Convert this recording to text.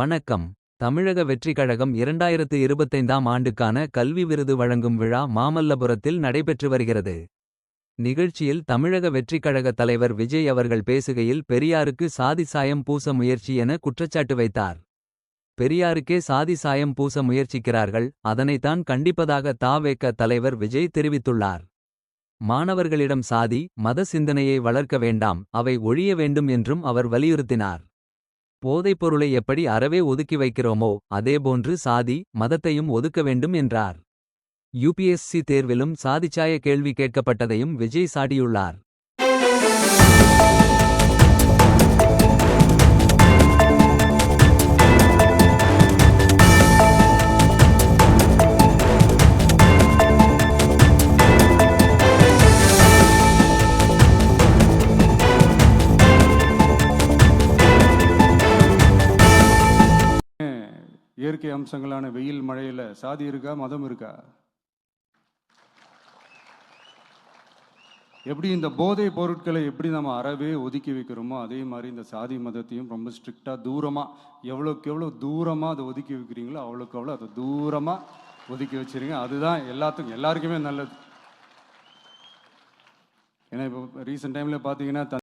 வணக்கம். தமிழக வெற்றிக் கழகம் இரண்டாயிரத்து இருபத்தைந்தாம் ஆண்டுக்கான கல்வி விருது வழங்கும் விழா மாமல்லபுரத்தில் நடைபெற்று வருகிறது. நிகழ்ச்சியில் தமிழக வெற்றிக் கழக தலைவர் விஜய் அவர்கள் பேசுகையில் பெரியாருக்கு சாதி சாயம் பூச முயற்சி என குற்றச்சாட்டு வைத்தார். பெரியாருக்கே சாதி சாயம் பூச முயற்சிக்கிறார்கள் அதனைத்தான் கண்டிப்பதாக தாவேக்க தலைவர் விஜய் தெரிவித்துள்ளார். மாணவர்களிடம் சாதி மத சிந்தனையை வளர்க்க வேண்டாம் அவை ஒழிய வேண்டும் என்றும் அவர் வலியுறுத்தினார். போதைப்பொருளை எப்படி அறவே ஒதுக்கி வைக்கிறோமோ அதேபோன்று சாதி மதத்தையும் ஒதுக்க வேண்டும் என்றார். யுபிஎஸ்சி தேர்விலும் சாதிச்சாய கேள்வி கேட்கப்பட்டதையும் விஜய் சாடியுள்ளார். இயற்கை அம்சங்களான வெயில் மழையில சாதி இருக்கா மதம் இருக்கா? எப்படி இந்த போதை பொருட்களை எப்படி நம்ம அறவே ஒதுக்கி வைக்கிறோமோ அதே மாதிரி இந்த சாதி மதத்தையும் ரொம்ப ஸ்ட்ரிக்டாக தூரமா எவ்வளோக்கு எவ்வளோ தூரமா அதை ஒதுக்கி வைக்கிறீங்களோ அவ்வளோக்கு அவ்வளோ அதை தூரமா ஒதுக்கி வச்சுருங்க. அதுதான் எல்லாத்துக்கும் எல்லாருக்குமே நல்லது. ஏன்னா இப்போ ரீசெண்ட் டைம்ல பார்த்தீங்கன்னா